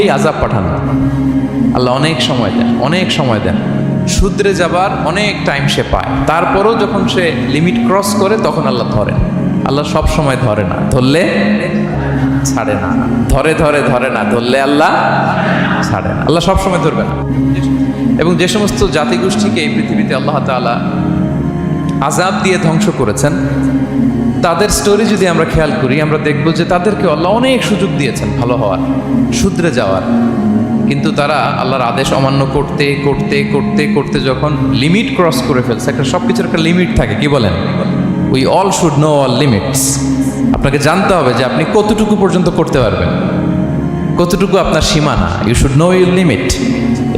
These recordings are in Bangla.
এই আজাব পাঠান। আল্লাহ অনেক সময় দেন, অনেক সময় দেন। শুধরে যাবার অনেক টাইম সে পায়। তারপরও যখন সে লিমিট ক্রস করে, তখন আল্লাহ ধরেন। আল্লাহ সব সময় ধরে না। ধরলে ছাড়ে না। ধরে ধরে ধরে না। ধরলে আল্লাহ ছাড়ে না। আল্লাহ সবসময় ধরবে না। এবং যে সমস্ত জাতিগোষ্ঠীকে এই পৃথিবীতে আল্লাহ তাআলা আজাব দিয়ে ধ্বংস করেছেন তাদের স্টোরি যদি আমরা খেয়াল করি, আমরা দেখব যে তাদেরকে আল্লাহ অনেক সুযোগ দিয়েছেন ভালো হওয়ার, শুধরে যাওয়ার। কিন্তু তারা আল্লাহর আদেশ অমান্য করতে করতে করতে করতে যখন লিমিট ক্রস করে ফেলছে, একটা সব কিছুর একটা লিমিট থাকে, কি বলেন? We all should know all limits আপনাকে জানতে হবে যে আপনি কতটুকু পর্যন্ত করতে পারবেন। কতটুকু আপনার সীমানা? You should know your limit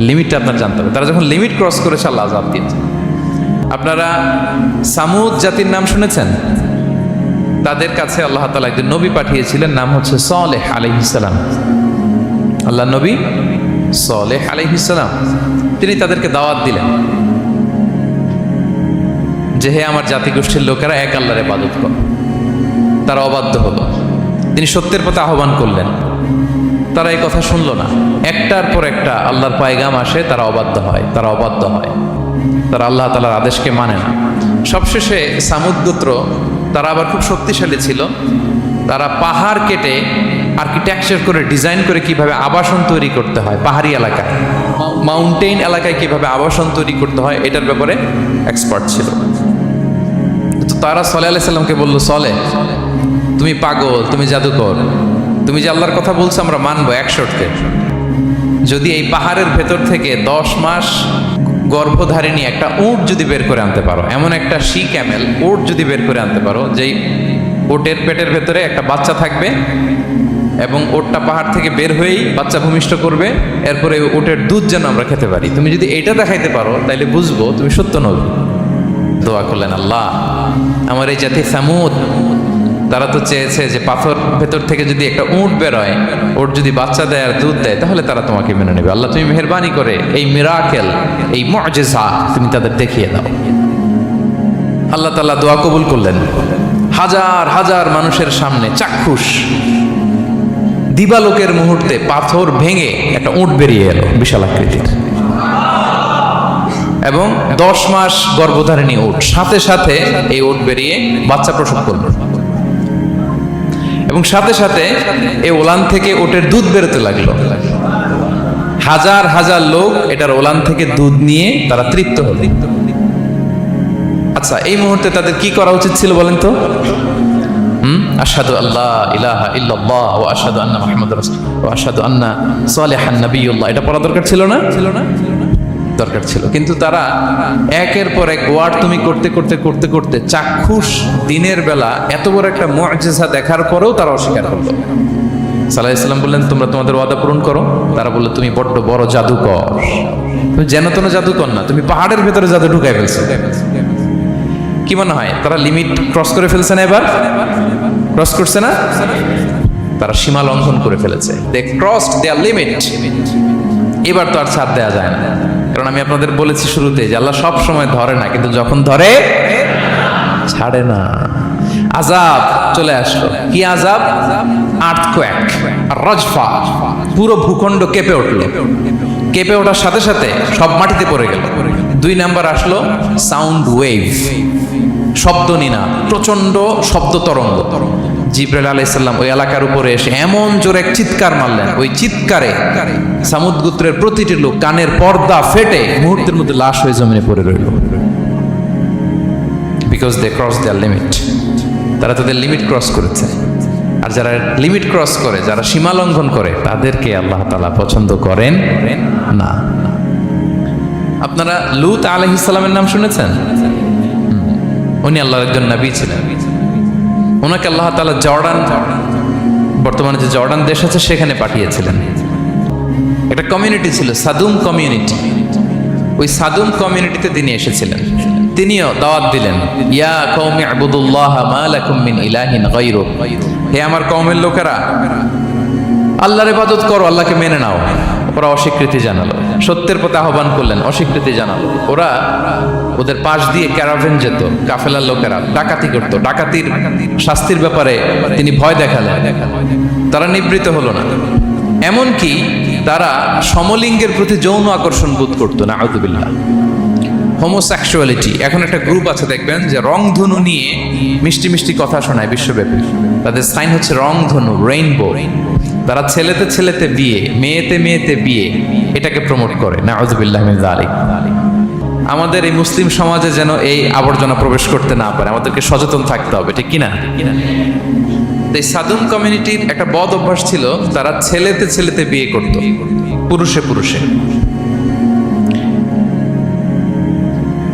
লিমিটটা আপনার জানতে হবে। তারা যখন লিমিট ক্রস করেছে, আল্লাহ আজাব দিয়েছে। আপনারা সামুদ জাতির নাম শুনেছেন? তাদের কাছে আল্লাহ তালা একজন নবী পাঠিয়েছিলেন, নাম হচ্ছে সলেহ আলহিসাম আল্লাহ নবী সলেহ আলহিসাম তিনি তাদেরকে দাওয়াত দিলেন যে, হে আমার জাতিগোষ্ঠীর লোকেরা, এক আল্লাহর ইবাদত কর। তারা অবাধ্য হলো। তিনি সত্যের পথে আহ্বান করলেন। তারা এই কথা শুনলো না। একটার পর একটা আল্লাহর পায়গাম আসে, তারা অবাধ্য হয়, তারা অবাধ্য হয়। তারা আল্লাহ তালার আদেশকে মানে না। সবশেষে সামুদ্রত্র তারা আবার খুব শক্তিশালী ছিল। তারা পাহাড় কেটে আর্কিটেকচার করে ডিজাইন করে কীভাবে আবাসন তৈরি করতে হয়, পাহাড়ি এলাকায়। মাউন্টেন এলাকায় কীভাবে আবাসন তৈরি করতে হয়, এটার ব্যাপারে এক্সপার্ট ছিল। তো তারা সলে আলাহ সাল্লামকে বলল, সলে, তুমি পাগল, তুমি জাদুকর। তুমি যে আল্লাহর কথা বলছো, আমরা মানবো এক শর্তে যদি এই পাহাড়ের ভেতর থেকে দশ মাস গর্ভধারিণী একটা উট যদি বের করে আনতে পারো, এমন একটা শি ক্যামেল উট যদি বের করে আনতে পারো, যেই ওটের পেটের ভেতরে একটা বাচ্চা থাকবে এবং ওটটা পাহাড় থেকে বের হয়েই বাচ্চা ভূমিষ্ঠ করবে, এরপরে ওটের দুধ যেন আমরা খেতে পারি। তুমি যদি এটা দেখাইতে পারো, তাইলে বুঝব তুমি সত্য নবী। দোয়া করলেন আল্লাহ। আমার এই জাতি সামুদ। তারা তো চেয়েছে যে পাথর ভেতর থেকে যদি একটা উঁট বেরোয় ওর যদি বাচ্চা দেয় আর দুধ দেয়, তাহলে তারা তোমাকে মেনে নেবে। আল্লাহ, তুমি মেহরবানি করে এই মিরাকেল, এই মজেজা তুমি তাদের দেখিয়ে দাও। আল্লাহ তাল্লাহ দোয়া কবুল করলেন। হাজার হাজার মানুষের সামনে চাক্ষুষ। দিবালোকের মুহূর্তে পাথর ভেঙে একটা উঁট বেরিয়ে এলো বিশাল আকৃতির। এবং দশ মাস গর্ভধারিণী উট। সাথে সাথে এই উট বেরিয়ে বাচ্চা প্রসব করল। এবং সাথে সাথে এই ওলান থেকে ওটের দুধ বেরোতে লাগল। হাজার হাজার লোক এটার ওলান থেকে দুধ নিয়ে তারা তৃপ্ত হল। আচ্ছা এই মুহূর্তে তাদের কি করা উচিত ছিল বলেন তো? হুম? আল্লাহ ইলাহা ইল্লাল্লাহ আন্না এটা পড়া দরকার ছিল না ছিল না? দরকার ছিল। কিন্তু তারা একের পর এক ওয়ার্ড তুমি করতে করতে করতে করতে চাক্ষুষ দিনের বেলা এত বড় একটা মুআজিজা দেখার পরেও তারা অস্বীকার করল। সালাহ ইসলাম বললেন, তোমরা তোমাদের ওয়াদা পূরণ করো। তারা বলল, তুমি বড্ড বড় জাদুকর। তুমি যেন তেন জাদুকর না, তুমি পাহাড়ের ভেতরে জাদু ঢুকাই ফেলছো। কি মনে হয়? তারা লিমিট ক্রস করে ফেলছে না এবার? ক্রস করছে না? তারা সীমা লঙ্ঘন করে ফেলেছে। দে ক্রস দেয়ার লিমিট এবার তো আর ছাড় দেওয়া যায় না। কারণ আমি আপনাদের বলেছি শুরুতে যে আল্লাহ সব সময় ধরে না, কিন্তু যখন ধরে, ছাড়ে না। আজাব চলে আসলো। কি আজাব আর্থকোয়াক রজফা পুরো ভূখণ্ড কেঁপে উঠল। কেঁপে ওঠার সাথে সাথে সব মাটিতে পড়ে গেল। দুই নাম্বার আসলো সাউন্ড ওয়েভ শব্দ নিনা প্রচণ্ড শব্দ তরঙ্গ। জিব্রাইল আলাইসাল্লাম ওই এলাকার উপরে এসে এমন জোরে এক চিৎকার মারলেন। ওই চিৎকারে সামুদ গোত্রের প্রতিটি লোক কানের পর্দা ফেটে মুহূর্তের মধ্যে লাশ হয়ে জমিনে পড়ে রইল। Because they cross their limit তারা তাদের লিমিট ক্রস করেছে। আর যারা লিমিট ক্রস করে, যারা সীমা লঙ্ঘন করে, তাদেরকে আল্লাহ তালা পছন্দ করেন না। আপনারা লুত আলহ ইসলামের নাম শুনেছেন? উনি আল্লাহর একজন নবী ছিলেন। ওনাকে আল্লাহ তালা জর্ডান, বর্তমানে যে জর্ডান দেশ আছে, সেখানে পাঠিয়েছিলেন। একটা কমিউনিটি ছিল, সাদুম কমিউনিটি ওই সাদুম কমিউনিটিতে তিনি এসেছিলেন। তিনিও দাওয়াত দিলেন, ইয়া কওমি আবুদুল্লাহ মা ইলাহিন হে আমার কওমের লোকেরা, আল্লাহর ইবাদত করো, আল্লাহকে মেনে নাও। ওরা অস্বীকৃতি জানালো। সত্যের পথে আহ্বান করলেন, অস্বীকৃতি জানালো। ওরা ওদের পাশ দিয়ে ক্যারাভেন যেত, কাফেলার লোকেরা, ডাকাতি করতো। ডাকাতির শাস্তির ব্যাপারে তিনি ভয় দেখালেন। তারা নিবৃত হলো না। এমনকি তারা সমলিঙ্গের প্রতি যৌন আকর্ষণ বোধ করতো না আউদুবিল্লাহ হোমোসেক্সুয়ালিটি। এখন একটা গ্রুপ আছে, দেখবেন, যে রংধনু নিয়ে মিষ্টি মিষ্টি কথা শোনায় বিশ্বব্যাপী। তাদের সাইন হচ্ছে রংধনু, রেইনবো। তারা ছেলেতে ছেলেতে বিয়ে, মেয়েতে মেয়েতে বিয়ে, এটাকে প্রমোট করে। না আউদুবিল্লাহ আলী আমাদের এই মুসলিম সমাজে যেন এই আবর্জনা প্রবেশ করতে না পারে, আমাদেরকে সচেতন থাকতে হবে, ঠিক কিনা? এই সাধুন কমিউনিটির একটা বদ অভ্যাস ছিল, তারা ছেলেতে ছেলেতে বিয়ে করত, পুরুষে পুরুষে।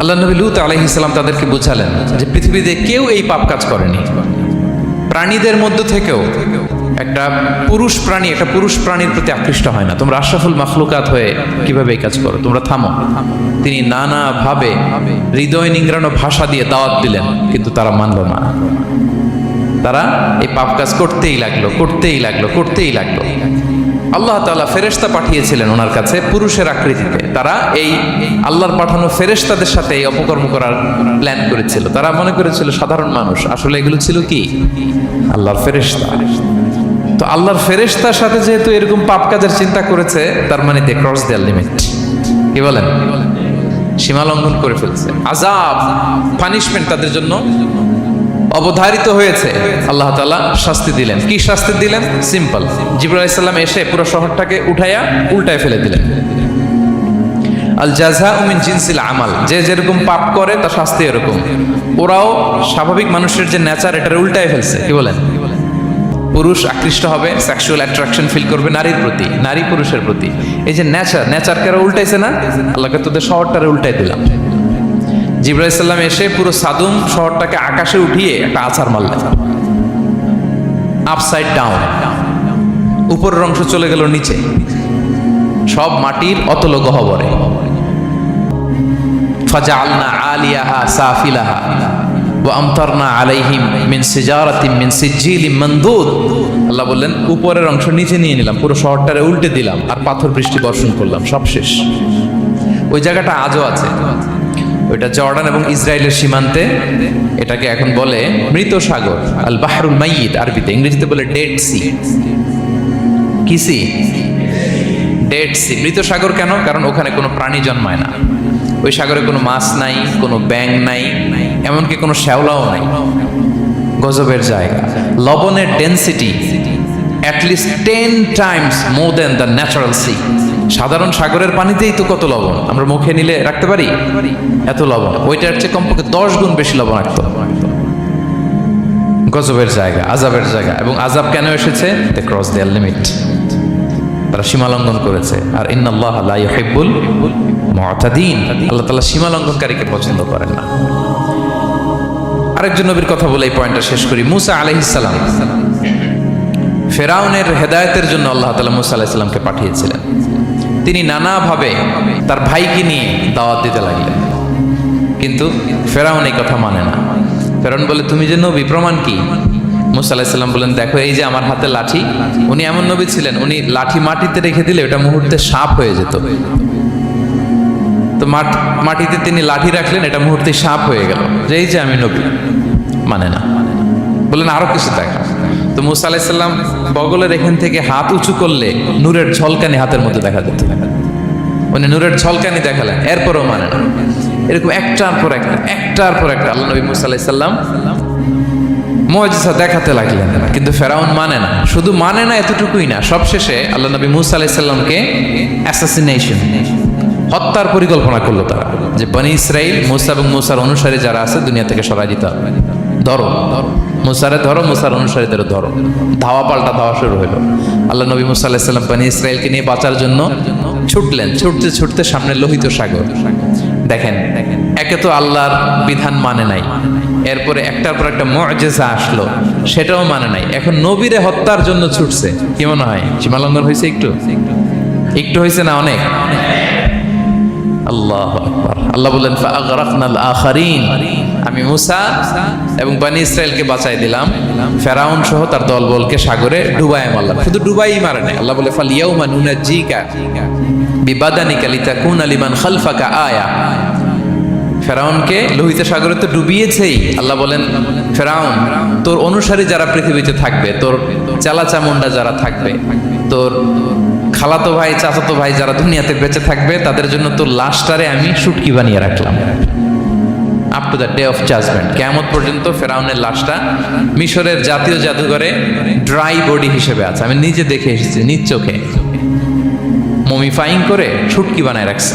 আল্লাহ নবী লুত আলহ ইসলাম তাদেরকে বুঝালেন যে পৃথিবীতে কেউ এই পাপ কাজ করেনি। প্রাণীদের মধ্য থেকেও একটা পুরুষ প্রাণী, একটা পুরুষ প্রাণীর প্রতি আকৃষ্ট হয় না। তোমরা আশরাফুল মাখলুকাত হয়ে কীভাবে এই কাজ করো? তোমরা থামো। তিনি নানা ভাবে হৃদয় নিংড়ানো ভাষা দিয়ে দাওয়াত দিলেন, কিন্তু তারা মানল না। তারা এই পাপ কাজ করতেই লাগল করতেই লাগল করতেই লাগল। আল্লাহ তালা ফেরেশতা পাঠিয়েছিলেন ওনার কাছে পুরুষের আকৃতিতে তারা এই আল্লাহর পাঠানো ফেরেশতাদের সাথে এই অপকর্ম করার প্ল্যান করেছিল। তারা মনে করেছিল, সাধারণ মানুষ, আসলে এগুলো ছিল কি? আল্লাহর ফেরেশতা। তো আল্লাহর ফেরেশতার সাথে যেহেতু এরকম পাপ কাজের চিন্তা করেছে, তার মানে দে ক্রস দেয়ার লিমিট কি বলেন? সীমা লঙ্ঘন করে ফেলছে। আজাব পানিশমেন্ট তাদের জন্য অবধারিত হয়েছে। আল্লাহ তালা শাস্তি দিলেন। কি শাস্তি দিলেন? সিম্পল জিবুল ইসলাম এসে পুরো শহরটাকে উঠাইয়া উল্টায় ফেলে দিলেন। আল জাজা উমিন জিনসিল আমাল। যে যেরকম পাপ করে, তার শাস্তি এরকম। ওরাও স্বাভাবিক মানুষের যে নেচার, এটার উল্টায় ফেলছে। কি বলেন? পুরুষ আকৃষ্ট হবে সেক্সুয়াল অ্যাট্রাকশন ফিল করবে নারীর প্রতি, নারী পুরুষের প্রতি। এই যে নেচার নেচারকে ওরা উল্টাইছে না? আল্লাহকে তোদের শহরটারে উল্টাই দিলাম। জিব্রাহ ইসলাম এসে পুরো সাদুম শহরটাকে আকাশে উঠিয়ে একটা আছাড় মারলেন। আপসাইড ডাউন উপরের অংশ চলে গেল নিচে। সব মাটির অতল গহবরে ফাজালনা আলিয়াহা সাফিলাহা। আমতারনা আলাইহিম মিন সিজারাতিন মিন সিজিলিম মানদুদ। আল্লাহ বললেন, উপরের অংশ নিচে নিয়ে নিলাম, পুরো শহরটারে উল্টে দিলাম, আর পাথর বৃষ্টি বর্ষণ করলাম, সব শেষ। ওই জায়গাটা আজও আছে। ওইটা জর্ডান এবং ইসরায়েলের সীমান্তে, এটাকে এখন বলে মৃত সাগর, আল বাহরুল মাইয়িদ আরবিতে, ইংরেজিতে বলে ডেড সি। কি সি? Dead sea. মৃত সাগর কেন? কারণ ওখানে কোনো প্রাণী জন্মায় না। ওই সাগরে কোনো মাছ নাই, কোনো ব্যাং নাই, এমনকি কোনো শ্যাওলাও নাই। গজবের জায়গা। লবণের density at least ten times more than the natural sea সাধারণ সাগরের পানিতেই তো কত লবণ? আমরা মুখে নিলে রাখতে পারি? এত লবণ। ওইটার চেয়ে কমপক্ষে দশ গুণ বেশি লবণাক্ত। গজবের জায়গা, আজাবের জায়গা। এবং আজাব কেন এসেছে? দ্য ক্রস দেয়ার লিমিট তারা সীমা লঙ্ঘন করেছে। আর ইন্নাল্লাহ লা ইউহিব্বুল আল্লাহ তাআলা সীমা লঙ্ঘনকারীকে পছন্দ করেন না। আরেকজন নবীর কথা বলে এই পয়েন্টটা শেষ করি। মুসা আলাইহিস সালাম। ফেরাউনের হেদায়েতের জন্য আল্লাহ তালা মুসা আলাইহিস সালামকে পাঠিয়েছিলেন। তিনি নানাভাবে তার ভাইকে নিয়ে দাওয়াত দিতে লাগলেন। কিন্তু ফেরাউন এই কথা মানে না। ফেরাউন বলে, তুমি যে নবী, প্রমাণ কি? মুসা আলাহিসাল্লাম বলেন দেখো, এই যে আমার হাতে লাঠি। উনি এমন নবী ছিলেন, উনি লাঠি মাটিতে রেখে দিলে ওটা মুহূর্তে সাপ হয়ে যেত। তো মাটিতে তিনি লাঠি রাখলেন, এটা মুহূর্তে সাপ হয়ে গেল। যে এই যে আমি নবী মানে না। বললেন, আরও কিছু দেখা। তো মুসা আলাহিসাল্লাম বগলের এখান থেকে হাত উঁচু করলে নূরের ঝলকানি হাতের মধ্যে দেখা যেত। উনি নূরের ঝলকানি দেখালেন, এরপরও মানে না। এরকম একটার পর একটা, একটার পর একটা আল্লাহ নবী মুসা আলাহিসাল্লাম মজিসা দেখাতে লাগলেন কিন্তু ফেরাউন মানে না। শুধু মানে না, এতটুকুই না। সবশেষে আল্লাহ নবী মুসা আলাইসাল্লামকে অ্যাসাসিনেশন হত্যার পরিকল্পনা করল তারা, যে বনি ইসরাইল, মুসা এবং মুসার অনুসারী যারা আছে, দুনিয়া থেকে সরাই দিতে হবে। ধরো, মুসারে ধরো, মুসার অনুসারীদের ধরো। ধাওয়া পাল্টা ধাওয়া শুরু হলো আল্লাহ নবী মুসা আলাইসাল্লাম বনি ইসরায়েলকে নিয়ে বাঁচার জন্য ছুটলেন। ছুটতে ছুটতে সামনে লোহিত সাগর। দেখেন, একে তো আল্লাহর বিধান মানে নাই। এরপরে একটার পর একটা মজেজা আসলো, সেটাও মানে নাই। এখন নবীরে হত্যার জন্য ছুটছে, কি মনে হয়? সীমালঙ্ঘন হয়েছে একটু? একটু হয়েছে না অনেক? আল্লাহ আল্লাহ বললেন আমি মুসা এবং বানি ইসরায়েলকে বাঁচাই দিলাম। ফেরাউন সহ তার দলবলকে সাগরে ডুবায় মারলাম। শুধু ডুবাই মারে নাই। আল্লাহ বলে ফাল ইয়াউমা নুনাজ্জিকা বিবাদানিকা লিতাকুনা আলিমান খালফাকা আয়া। ফেরাউনকে লোহিত সাগরে তো ডুবিয়েছেই। আল্লাহ বলেন, ফেরাউন, তোর অনুসারী যারা পৃথিবীতে থাকবে, তোর চালা চামুন্ডা যারা থাকবে, তোর খালাতো ভাই, চাচাতো ভাই যারা দুনিয়াতে বেঁচে থাকবে, তাদের জন্য তোর লাশটারে আমি শুটকি বানিয়ে রাখলাম। Up to the day of judgement কেমন পর্যন্ত ফেরাউনের লাশটা মিশরের জাতীয় জাদুঘরে ড্রাই বডি হিসেবে আছে। আমি নিজে দেখে এসেছি, নিজ চোখে। মমিফাইং করে ছুটকি বানায় রাখছে।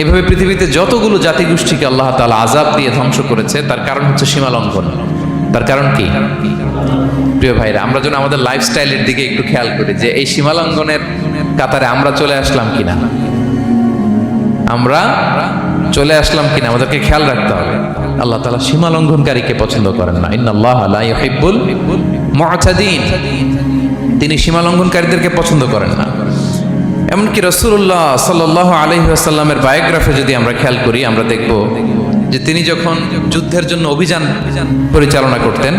এভাবে পৃথিবীতে যতগুলো জাতিগোষ্ঠীকে আল্লাহ তালা আজাব দিয়ে ধ্বংস করেছে, তার কারণ হচ্ছে সীমা লঙ্ঘন তার কারণ কি? প্রিয় ভাইরা, আমরা যেন আমাদের লাইফস্টাইলের দিকে একটু খেয়াল করি যে এই সীমা লঙ্ঘনের কাতারে আমরা চলে আসলাম কিনা? আমরা চলে আসলাম কিনা? আমাদেরকে খেয়াল রাখতে হবে। আল্লাহ তালা সীমা লঙ্ঘনকারীকে পছন্দ করেন না। মুআতাদিন তিনি সীমা লঙ্ঘনকারীদেরকে পছন্দ করেন না। এমনকি রসুল্লাহ সাল্লাহ আলহিহাসাল্লামের বায়োগ্রাফে যদি আমরা খেয়াল করি, আমরা দেখব যে তিনি যখন যুদ্ধের জন্য অভিযান পরিচালনা করতেন,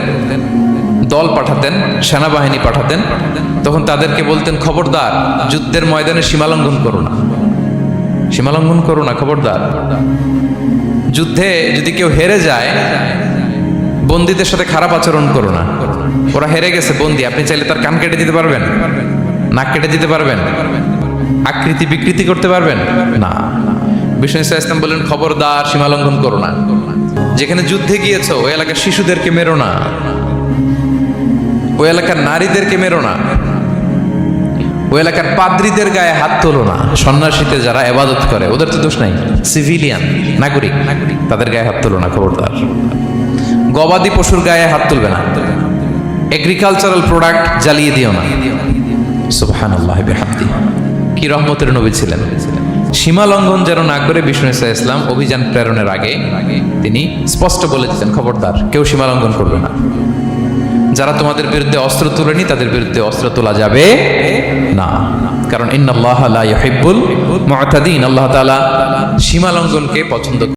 দল পাঠাতেন, সেনাবাহিনী পাঠাতেন, তখন তাদেরকে বলতেন, খবরদার, যুদ্ধের ময়দানে সীমালঙ্ঘন করো না। সীমালঙ্ঘন করো না, খবরদার। যুদ্ধে যদি কেউ হেরে যায়, বন্দীদের সাথে খারাপ আচরণ করো না। ওরা হেরে গেছে, বন্দি। আপনি চাইলে তার কান কেটে দিতে পারবেন, নাক কেটে দিতে পারবেন। আকৃতি বিকৃতি করতে পারবেন? না। বিষ্ণু ইসা ইসলাম বললেন, খবরদার, সীমালঙ্ঘন করো না। যেখানে যুদ্ধে গিয়েছো, ওই এলাকার শিশুদেরকে মেরো না। ওই এলাকার নারীদেরকে মেরো না। ওই এলাকার পাদ্রীদের গায়ে হাত তোলো না। সন্ন্যাসীতে যারা এবাদত করে, ওদের তো দোষ নাই। সিভিলিয়ান, নাগরিক, তাদের গায়ে হাত তোলো না, খবরদার। গবাদি পশুর গায়ে হাত তুলবে না। এগ্রিকালচারাল প্রোডাক্ট জ্বালিয়ে দিও না। সুবহান আল্লাহ বিহামদি। কি রহমতের নবী ছিলেন? সীমা লঙ্ঘন যেন না করে বিষ্ণু ইসা ইসলাম অভিযান প্রেরণের আগে তিনি স্পষ্ট বলে দিতেন, খবরদার, কেউ সীমা লঙ্ঘন করবে না। যারা তোমাদের বিরুদ্ধে অস্ত্র তুলেনি, তাদের বিরুদ্ধে অস্ত্র তোলা যাবে না। কারণ ইন্নআল্লাহ লা ইউহিব্বুল মুআতাদিন আল্লাহ তাআলা সীমা লঙ্ঘনকে পছন্দ